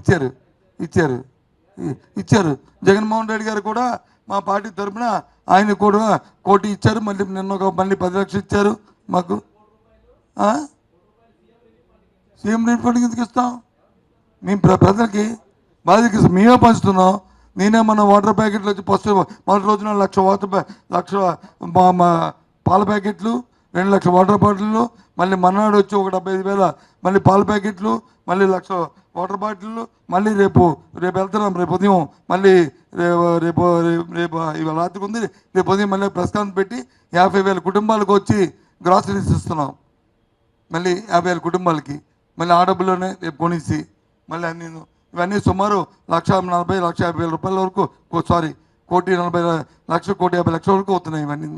ఇచ్చారు. ఇచ్చారు. ఇచ్చారు. జగన్మోహన్ రెడ్డి గారు కూడా మా పార్టీ తరఫున ఆయన కూడా కోటి ఇచ్చారు. మళ్ళీ నిన్న ఒక మళ్ళీ పది లక్షలు ఇచ్చారు మాకు. సీఎం రేట్ ఫండ్కి ఎందుకు ఇస్తాం? మేము ప్ర- ప్రజలకి బాధ్యత మేమే పంచుతున్నాం. నేనే మన వాటర్ ప్యాకెట్లు వచ్చి ఫస్ట్ మొదటి రోజున లక్ష వాటర్ లక్ష పాల ప్యాకెట్లు రెండు లక్షల వాటర్ బాటిళ్ళు మళ్ళీ మన్నాడు వచ్చి ఒక డెబ్బై ఐదు వేల మళ్ళీ పాల ప్యాకెట్లు మళ్ళీ లక్ష వాటర్ బాటిల్ మళ్ళీ రేపు రేపు వెళ్తున్నాం రేపు ఉదయం మళ్ళీ రేపు రేపు రేపు ఇవాళ రాత్రికి ఉంది రేపు ఉదయం మళ్ళీ ప్రెస్ కాన్ఫరెన్స్ పెట్టి యాభై వేల కుటుంబాలకు వచ్చి గ్రాసరీస్ ఇస్తున్నాం. మళ్ళీ యాభై వేల కుటుంబాలకి మళ్ళీ ఆ డబ్బులోనే రేపు కొనిసి మళ్ళీ అన్ని ఇవన్నీ సుమారు లక్ష నలభై లక్ష యాభై వేల రూపాయల వరకు సారీ కోటి నలభై లక్ష కోటి యాభై లక్షల వరకు అవుతున్నాయి ఇవన్నీ.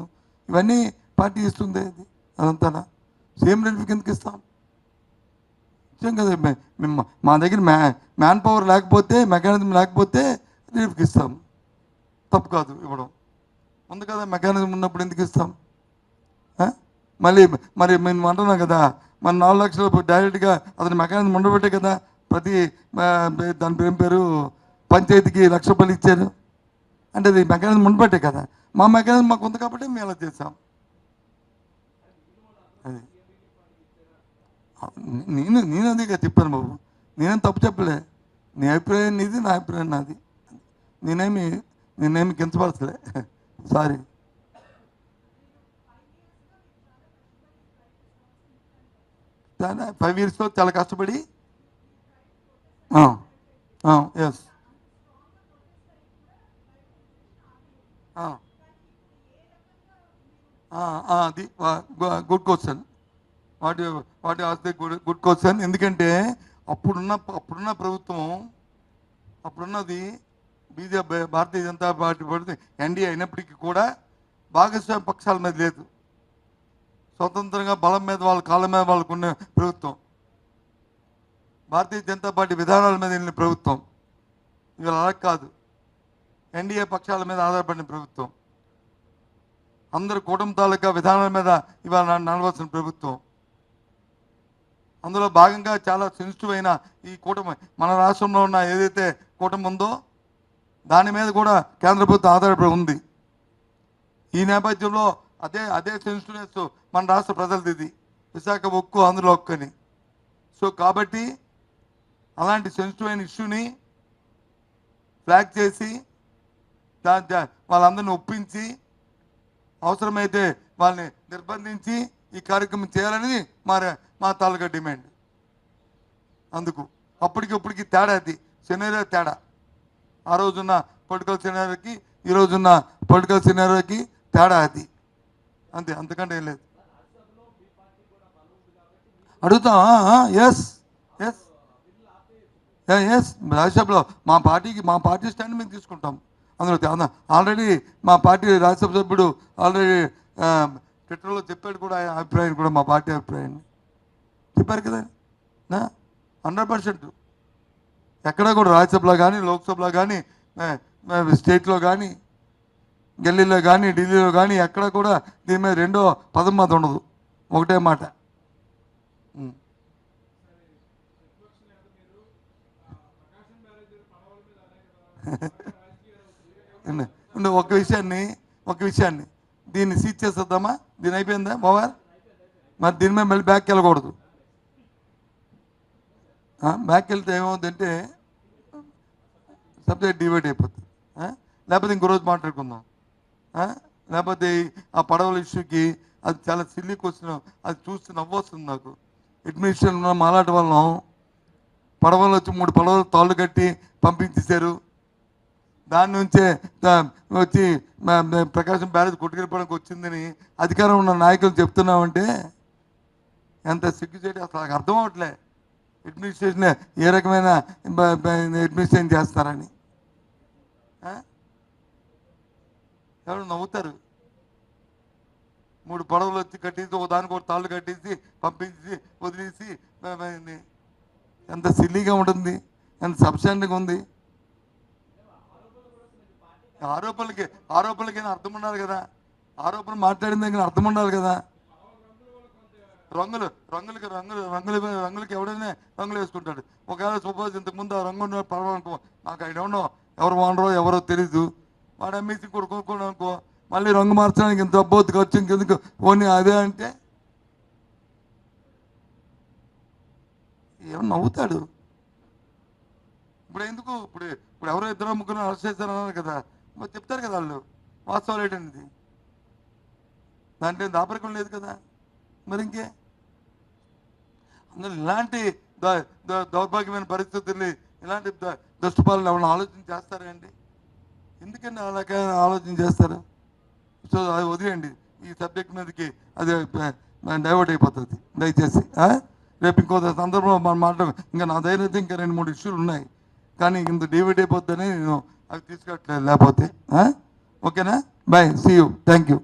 ఇవన్నీ పార్టీ ఇస్తుంది అది అదంతానా? సేమ్ రేట్ కిందకి ఇస్తాం. ఇచ్చాం కదా మేము మా దగ్గర మ్యా మ్యాన్ పవర్ లేకపోతే మెకానిజం లేకపోతే రిలీఫ్కి ఇస్తాం. తప్పు కాదు ఇవ్వడం. ఉంది కదా మెకానిజం ఉన్నప్పుడు ఎందుకు ఇస్తాం? మళ్ళీ మరి మేము అంటున్నాం కదా మన నాలుగు లక్షలు డైరెక్ట్గా అతని మెకానిజం ఉండబట్టే కదా ప్రతి దాని పేరు పేరు పంచాయతీకి లక్ష రూపాయలు ఇచ్చారు. అంటే అది మెకానిజం ఉండబట్టే కదా. మా మెకానిజం మాకు ఉంది కాబట్టి మేము అలా చేసాం అది. నేను నేను అదే కదా చెప్పాను బాబు. నేనేం తప్పు చెప్పలే. నీ అభిప్రాయం నీది నా అభిప్రాయం నాది. నేనేమి నేనేమి కించపరచలే. సారీ ఫైవ్ ఇయర్స్లో చాలా కష్టపడి? ఎస్ అది గుడ్ క్వశ్చన్ వాటి వాటి ఆస్తే గుడ్ గుడ్ క్వశ్చన్ ఎందుకంటే అప్పుడున్న అప్పుడున్న ప్రభుత్వం అప్పుడున్నది బీజేపీ భారతీయ జనతా పార్టీ పడితే ఎన్డీఏ అయినప్పటికీ కూడా భాగస్వామ్య పక్షాల మీద లేదు. స్వతంత్రంగా బలం మీద వాళ్ళ కాళ్ళ మీద వాళ్ళకు ఉన్న ప్రభుత్వం. భారతీయ జనతా పార్టీ విధానాల మీద వెళ్ళిన ప్రభుత్వం. ఇవాళ అలా కాదు. ఎన్డీఏ పక్షాల మీద ఆధారపడిన ప్రభుత్వం. అందరు కూటమి తాలూకా విధానాల మీద ఇవాళ నడవలసిన ప్రభుత్వం. అందులో భాగంగా చాలా సెన్సిటివ్ అయిన ఈ కూటమి మన రాష్ట్రంలో ఉన్న ఏదైతే కూటమి ఉందో దాని మీద కూడా కేంద్ర ప్రభుత్వం ఆధారపడి ఉంది. ఈ నేపథ్యంలో అదే అదే సెన్సిటివ్నెస్ మన రాష్ట్ర ప్రజలది. ఇది విశాఖ ఉక్కు ఆంధ్రలో ఒక్కని సో కాబట్టి అలాంటి సెన్సిటివ్ అయిన ఇష్యూని ఫ్లాగ్ చేసి దాని దా- వాళ్ళందరిని ఒప్పించి అవసరమైతే వాళ్ళని నిర్బంధించి ఈ కార్యక్రమం చేయాలని మా మా తాలూకా డిమాండ్. అందుకు అప్పటికి ఇప్పటికి తేడా అది సినారియో తేడా. ఆ రోజున్న పొలిటికల్ సినారియోకి ఈ రోజున్న పొలిటికల్ సినారియోకి తేడా అది. అంతే అంతకంటే ఏం లేదు. అడుగుతాం ఎస్ ఎస్ ఎస్ రాజ్యసభలో మా పార్టీకి మా పార్టీ స్టాండ్ మేము తీసుకుంటాం. అందులో ఆల్రెడీ మా పార్టీ రాజ్యసభ సభ్యుడు ఆల్రెడీ ట్విట్టర్లో చెప్పాడు కూడా ఆయన అభిప్రాయం కూడా మా పార్టీ అభిప్రాయాన్ని. చెప్పారు కదా? Hundred percent. ఎక్కడ కూడా రాజ్యసభలో కానీ లోక్సభలో కానీ స్టేట్లో కానీ ఢిల్లీలో కానీ ఢిల్లీలో కానీ ఎక్కడ కూడా దీని మీద రెండో పదం మాది ఉండదు. ఒకటే మాట. ఒక విషయాన్ని ఒక విషయాన్ని. దీన్ని సీజ్ చేసేద్దామా? దీని అయిపోయిందా మోవార్ మరి దీని మీద మళ్ళీ బ్యాక్ వెళ్ళకూడదు. ఆ, బ్యాక్ వెళ్తే ఏమవుతుందంటే సబ్జెక్ట్ డివైడ్ అయిపోతుంది. లేకపోతే ఇంకో రోజు మాట్లాడుకుందాం. లేకపోతే ఆ పడవల ఇష్యూకి అది చాలా సిల్లీ క్వశ్చన్ అది చూస్తే నవ్వొస్తుంది నాకు. అడ్మినిస్ట్రేషన్ ఉన్న మాలాట వాళ్ళం పడవలు వచ్చి మూడు పడవలు తాళ్ళు కట్టి పంపించేశారు. దాని నుంచే వచ్చి ప్రకాశం బ్యారేజ్ కొట్టుకెళ్ళిపోవడానికి వచ్చిందని అధికారం ఉన్న నాయకులు చెప్తున్నామంటే ఎంత సిగ్గుచేటి అసలు నాకు అర్థం అవట్లే. అడ్మినిస్ట్రేషన్ ఏ రకమైన అడ్మినిస్ట్రేషన్ చేస్తారని. ఎవరు నవ్వుతారు? మూడు పడవలు వచ్చి కట్టేసి ఒక దానికి ఒక తాళ్ళు కట్టేసి పంపించి వదిలేసి ఎంత సిల్లీగా ఉంటుంది ఎంత సబ్స్టాండ్గా ఉంది. ఆరోపణలకి ఆరోపణలకి అర్థం ఉండాలి కదా? ఆరోపణ మాట్లాడిన దగ్గర అర్థం ఉండాలి కదా? రంగులు రంగులకి రంగులు రంగులు రంగులకి ఎవడైనా రంగులు వేసుకుంటాడు. ఒకవేళ సపోజ్ ఇంతకుముందు ఆ రంగు పడవనుకో నాకు ఐ డోంట్ నో ఎవరు వాడరో ఎవరో తెలీదు. వాడు అమ్మేసి కూడా కొనుక్కోండి అనుకో మళ్ళీ రంగు మార్చడానికి ఇంత అబ్బోద్దు ఖర్చు ఇంకెందుకు? పోనీ అదే అంటే ఏమన్నా నవ్వుతాడు. ఇప్పుడు ఎందుకు? ఇప్పుడు ఇప్పుడు ఎవరో ఇద్దరు ముగ్గురు అరెస్ట్ చేశారన్నారు కదా. మరి చెప్తారు కదా వాళ్ళు. వాస్తవాలు ఏంటనేది? దాంట్లో దాపరికం లేదు కదా? మరి ఇంకే? అందులో ఇలాంటి దౌర్భాగ్యమైన పరిస్థితుల్ని ఇలాంటి ద- దుష్టపాలను ఎవరైనా ఆలోచన చేస్తారండి ఎందుకండి అలాగే ఆలోచన చేస్తారు? సో అది వదిలేయండి. ఈ సబ్జెక్ట్ మీదకి అది డైవర్ట్ అయిపోతుంది. దయచేసి రేపు ఇంకో సందర్భంలో మనం మాట్లాడ ఇంకా నా దగ్గర ఇంకా రెండు మూడు ఇష్యూలు ఉన్నాయి. కానీ ఇంత డైవర్ట్ అయిపోతుందని నేను అవి తీసుకోవట్లేదు లేకపోతే ఓకేనా? Bye see you thank you